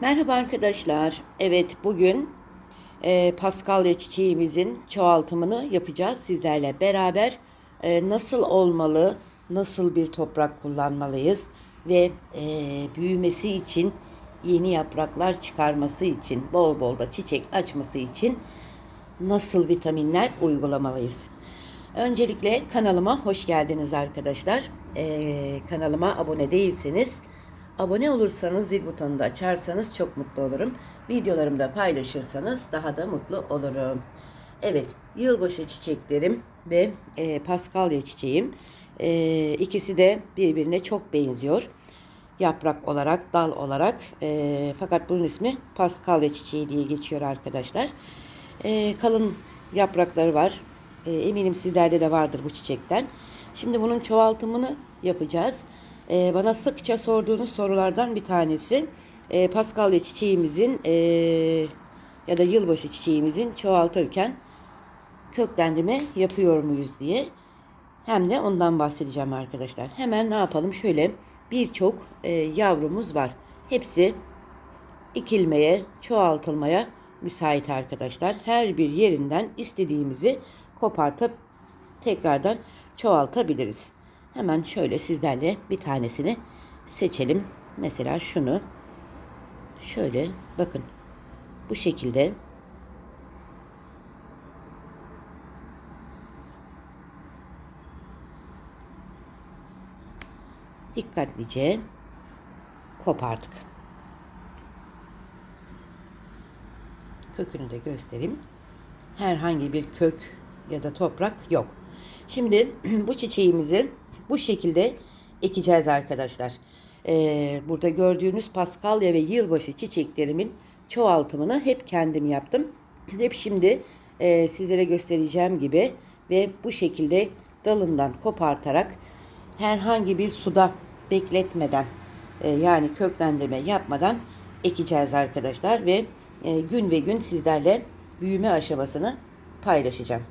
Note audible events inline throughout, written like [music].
Merhaba arkadaşlar. Evet bugün e, paskalya çiçeğimizin çoğaltımını yapacağız sizlerle beraber. E, nasıl olmalı, nasıl bir toprak kullanmalıyız ve e, büyümesi için, yeni yapraklar çıkarması için, bol bol da çiçek açması için nasıl vitaminler uygulamalıyız? Öncelikle kanalıma hoş geldiniz arkadaşlar. E, kanalıma abone değilseniz Abone olursanız zil butonunu da açarsanız çok mutlu olurum. Videolarımı da paylaşırsanız daha da mutlu olurum. Evet, yılbaşı çiçeklerim ve e, paskalya çiçeğim. E, ikisi de birbirine çok benziyor. Yaprak olarak, dal olarak. E, fakat bunun ismi paskalya çiçeği diye geçiyor arkadaşlar. E, kalın yaprakları var. E, eminim sizlerde de vardır bu çiçekten. Şimdi bunun çoğaltımını yapacağız. Ee, bana sıkça sorduğunuz sorulardan bir tanesi e, paskalya çiçeğimizin e, ya da yılbaşı çiçeğimizin çoğaltırken köklendirme yapıyor muyuz diye. Hem de ondan bahsedeceğim arkadaşlar. Hemen ne yapalım? Şöyle birçok e, yavrumuz var. Hepsi ikilmeye, çoğaltılmaya müsait arkadaşlar. Her bir yerinden istediğimizi kopartıp tekrardan çoğaltabiliriz. Hemen şöyle sizlerle bir tanesini seçelim. Mesela şunu şöyle bakın bu şekilde dikkatlice kopardık. Kökünü de göstereyim. Herhangi bir kök ya da toprak yok. Şimdi [clears throat] bu çiçeğimizi bu şekilde ekeceğiz arkadaşlar. Ee, burada gördüğünüz paskalya ve yılbaşı çiçeklerimin çoğaltımını hep kendim yaptım. Hep şimdi e, sizlere göstereceğim gibi ve bu şekilde dalından kopartarak herhangi bir suda bekletmeden e, yani köklendirme yapmadan ekeceğiz arkadaşlar ve e, gün ve gün sizlerle büyüme aşamasını paylaşacağım.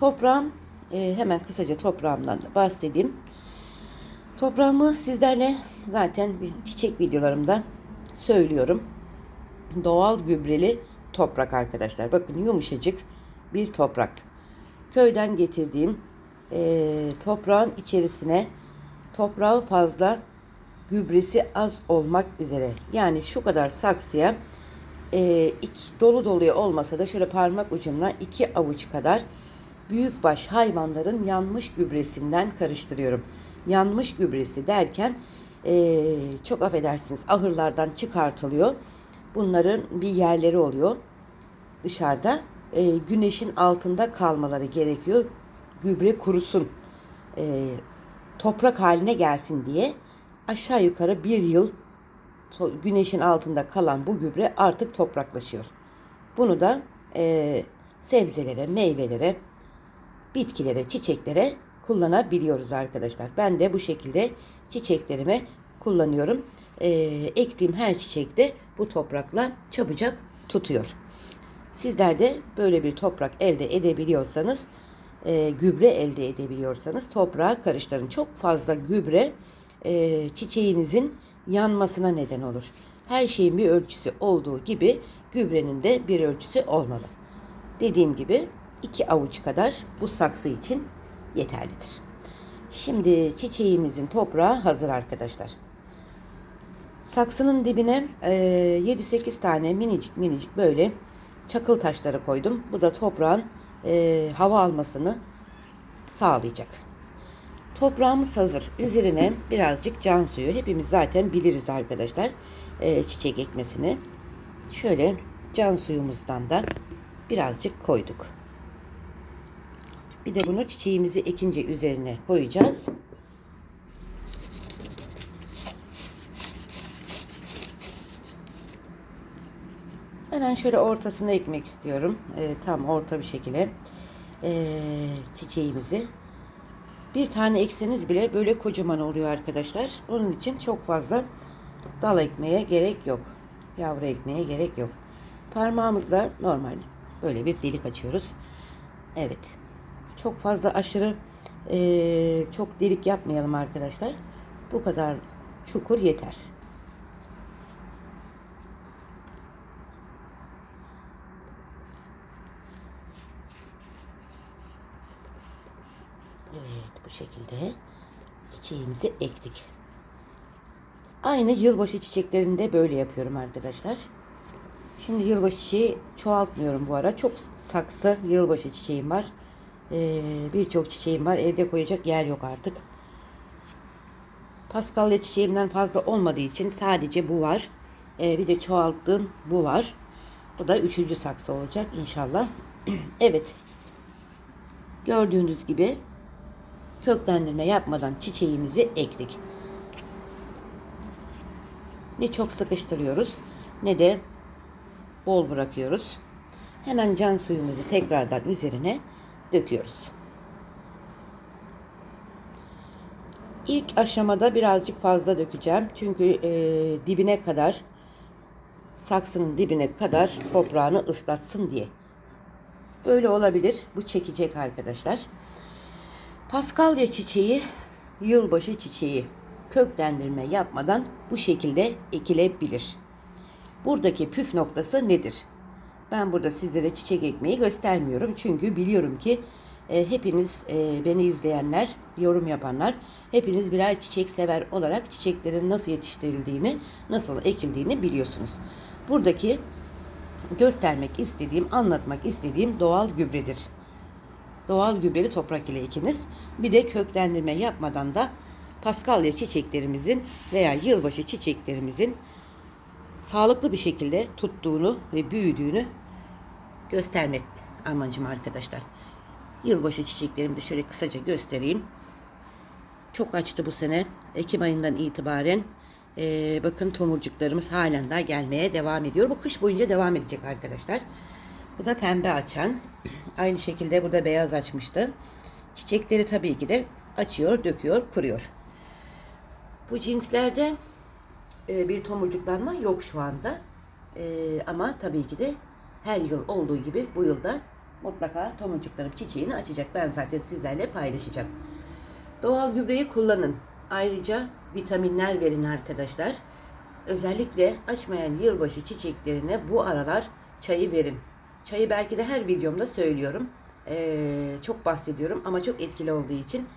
Toprağım e, hemen kısaca toprağımdan da bahsedeyim. Toprağımı sizlerle zaten çiçek videolarımda söylüyorum. Doğal gübreli toprak arkadaşlar. Bakın yumuşacık bir toprak. Köyden getirdiğim e, toprağın içerisine toprağı fazla gübresi az olmak üzere. Yani şu kadar saksıya e, iki, dolu doluya olmasa da şöyle parmak ucumla iki avuç kadar büyükbaş hayvanların yanmış gübresinden karıştırıyorum. Yanmış gübresi derken e, çok affedersiniz ahırlardan çıkartılıyor. Bunların bir yerleri oluyor dışarıda. E, güneşin altında kalmaları gerekiyor. Gübre kurusun. E, toprak haline gelsin diye aşağı yukarı bir yıl güneşin altında kalan bu gübre artık topraklaşıyor. Bunu da e, sebzelere, meyvelere, bitkilere, çiçeklere kullanabiliyoruz arkadaşlar. Ben de bu şekilde çiçeklerime kullanıyorum. Ee, ektiğim her çiçekte bu toprakla çabucak tutuyor. Sizler de böyle bir toprak elde edebiliyorsanız, e, gübre elde edebiliyorsanız toprağa karıştırın. Çok fazla gübre e, çiçeğinizin yanmasına neden olur. Her şeyin bir ölçüsü olduğu gibi gübrenin de bir ölçüsü olmalı. Dediğim gibi 2 avuç kadar bu saksı için yeterlidir. Şimdi çiçeğimizin toprağı hazır arkadaşlar. Saksının dibine e, 7-8 tane minicik minicik böyle çakıl taşları koydum. Bu da toprağın e, hava almasını sağlayacak. Toprağımız hazır. Üzerine birazcık can suyu. Hepimiz zaten biliriz arkadaşlar. E, çiçek ekmesini. Şöyle can suyumuzdan da birazcık koyduk. Bir de bunu çiçeğimizi ekince üzerine koyacağız. Hemen şöyle ortasına ekmek istiyorum. E, tam orta bir şekilde e, çiçeğimizi. Bir tane ekseniz bile böyle kocaman oluyor arkadaşlar. Onun için çok fazla dal ekmeye gerek yok. Yavru ekmeye gerek yok. Parmağımızla normal böyle bir delik açıyoruz. Evet çok fazla aşırı e, çok delik yapmayalım arkadaşlar. Bu kadar çukur yeter. Evet bu şekilde çiçeğimizi ektik. Aynı yılbaşı çiçeklerinde böyle yapıyorum arkadaşlar. Şimdi yılbaşı çiçeği çoğaltmıyorum bu ara. Çok saksı yılbaşı çiçeğim var. Ee, Birçok çiçeğim var. Evde koyacak yer yok artık. Paskalya çiçeğimden fazla olmadığı için sadece bu var. Ee, bir de çoğalttığım bu var. Bu da üçüncü saksı olacak inşallah. [clears throat] evet. Gördüğünüz gibi köklendirme yapmadan çiçeğimizi ektik. Ne çok sıkıştırıyoruz ne de bol bırakıyoruz. Hemen can suyumuzu tekrardan üzerine döküyoruz. İlk aşamada birazcık fazla dökeceğim. Çünkü e, dibine kadar saksının dibine kadar toprağını ıslatsın diye. Böyle olabilir. Bu çekecek arkadaşlar. Paskalya çiçeği, yılbaşı çiçeği köklendirme yapmadan bu şekilde ekilebilir. Buradaki püf noktası nedir? Ben burada sizlere çiçek ekmeği göstermiyorum. Çünkü biliyorum ki e, hepiniz e, beni izleyenler, yorum yapanlar hepiniz birer çiçek sever olarak çiçeklerin nasıl yetiştirildiğini, nasıl ekildiğini biliyorsunuz. Buradaki göstermek istediğim, anlatmak istediğim doğal gübredir. Doğal gübreli toprak ile ekiniz. Bir de köklendirme yapmadan da paskalya çiçeklerimizin veya yılbaşı çiçeklerimizin sağlıklı bir şekilde tuttuğunu ve büyüdüğünü göstermek amacım arkadaşlar. Yılbaşı çiçeklerimi de şöyle kısaca göstereyim. Çok açtı bu sene. Ekim ayından itibaren ee, bakın tomurcuklarımız halen daha gelmeye devam ediyor. Bu kış boyunca devam edecek arkadaşlar. Bu da pembe açan. Aynı şekilde bu da beyaz açmıştı. Çiçekleri tabii ki de açıyor, döküyor, kuruyor. Bu cinslerde e, bir tomurcuklanma yok şu anda. E, ama tabii ki de her yıl olduğu gibi bu yılda mutlaka tomurcuklarım çiçeğini açacak. Ben zaten sizlerle paylaşacağım. Doğal gübreyi kullanın. Ayrıca vitaminler verin arkadaşlar. Özellikle açmayan yılbaşı çiçeklerine bu aralar çayı verin. Çayı belki de her videomda söylüyorum. Ee, çok bahsediyorum ama çok etkili olduğu için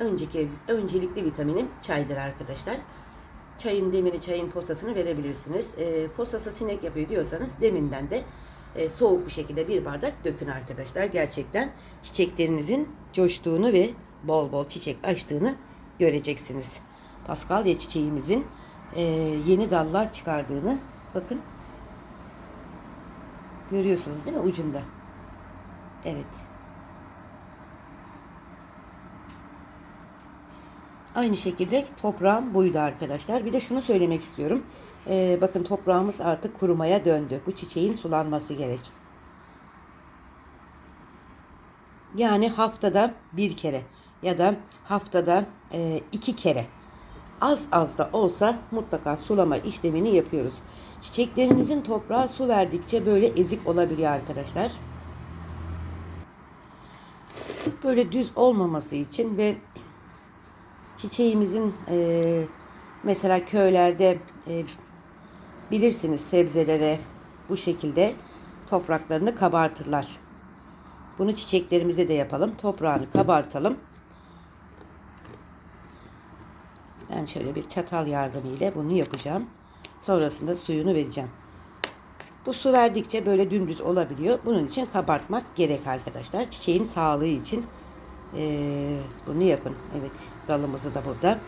önceki öncelikli vitaminim çaydır arkadaşlar. Çayın demini, çayın posasını verebilirsiniz. Ee, posası sinek yapıyor diyorsanız deminden de e, soğuk bir şekilde bir bardak dökün arkadaşlar. Gerçekten çiçeklerinizin coştuğunu ve bol bol çiçek açtığını göreceksiniz. Paskalya çiçeğimizin e, yeni dallar çıkardığını bakın görüyorsunuz değil mi ucunda? Evet. Aynı şekilde toprağım buydu arkadaşlar. Bir de şunu söylemek istiyorum. Ee, bakın toprağımız artık kurumaya döndü. Bu çiçeğin sulanması gerek. Yani haftada bir kere ya da haftada e, iki kere az az da olsa mutlaka sulama işlemini yapıyoruz. Çiçeklerinizin toprağa su verdikçe böyle ezik olabiliyor arkadaşlar. Böyle düz olmaması için ve çiçeğimizin e, mesela köylerde e, bilirsiniz sebzelere bu şekilde topraklarını kabartırlar. Bunu çiçeklerimize de yapalım. Toprağını kabartalım. Ben şöyle bir çatal yardımıyla bunu yapacağım. Sonrasında suyunu vereceğim. Bu su verdikçe böyle dümdüz olabiliyor. Bunun için kabartmak gerek arkadaşlar. Çiçeğin sağlığı için ee, bunu yapın. Evet dalımızı da burada.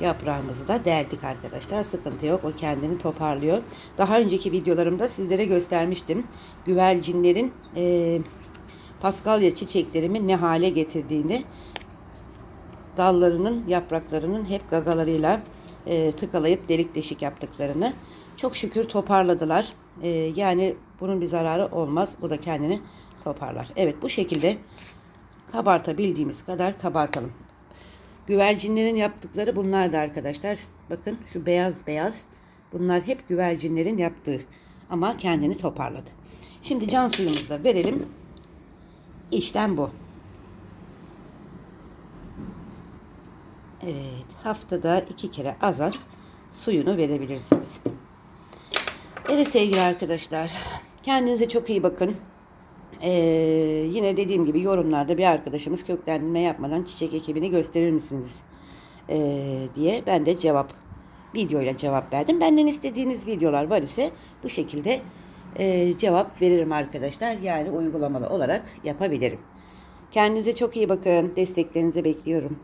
Yaprağımızı da deldik arkadaşlar. Sıkıntı yok. O kendini toparlıyor. Daha önceki videolarımda sizlere göstermiştim. Güvercinlerin e, paskalya çiçeklerimi ne hale getirdiğini dallarının yapraklarının hep gagalarıyla e, tıkalayıp delik deşik yaptıklarını çok şükür toparladılar. E, yani bunun bir zararı olmaz. Bu da kendini toparlar. Evet bu şekilde kabartabildiğimiz kadar kabartalım. Güvercinlerin yaptıkları bunlar da arkadaşlar. Bakın şu beyaz beyaz. Bunlar hep güvercinlerin yaptığı. Ama kendini toparladı. Şimdi can suyumuzu da verelim. İşlem bu. Evet, haftada iki kere az az suyunu verebilirsiniz. Evet sevgili arkadaşlar, kendinize çok iyi bakın. Ee, yine dediğim gibi yorumlarda bir arkadaşımız köklendirme yapmadan çiçek ekibini gösterir misiniz? Ee, diye ben de cevap videoyla cevap verdim. Benden istediğiniz videolar var ise bu şekilde e, cevap veririm arkadaşlar. Yani uygulamalı olarak yapabilirim. Kendinize çok iyi bakın. Desteklerinizi bekliyorum.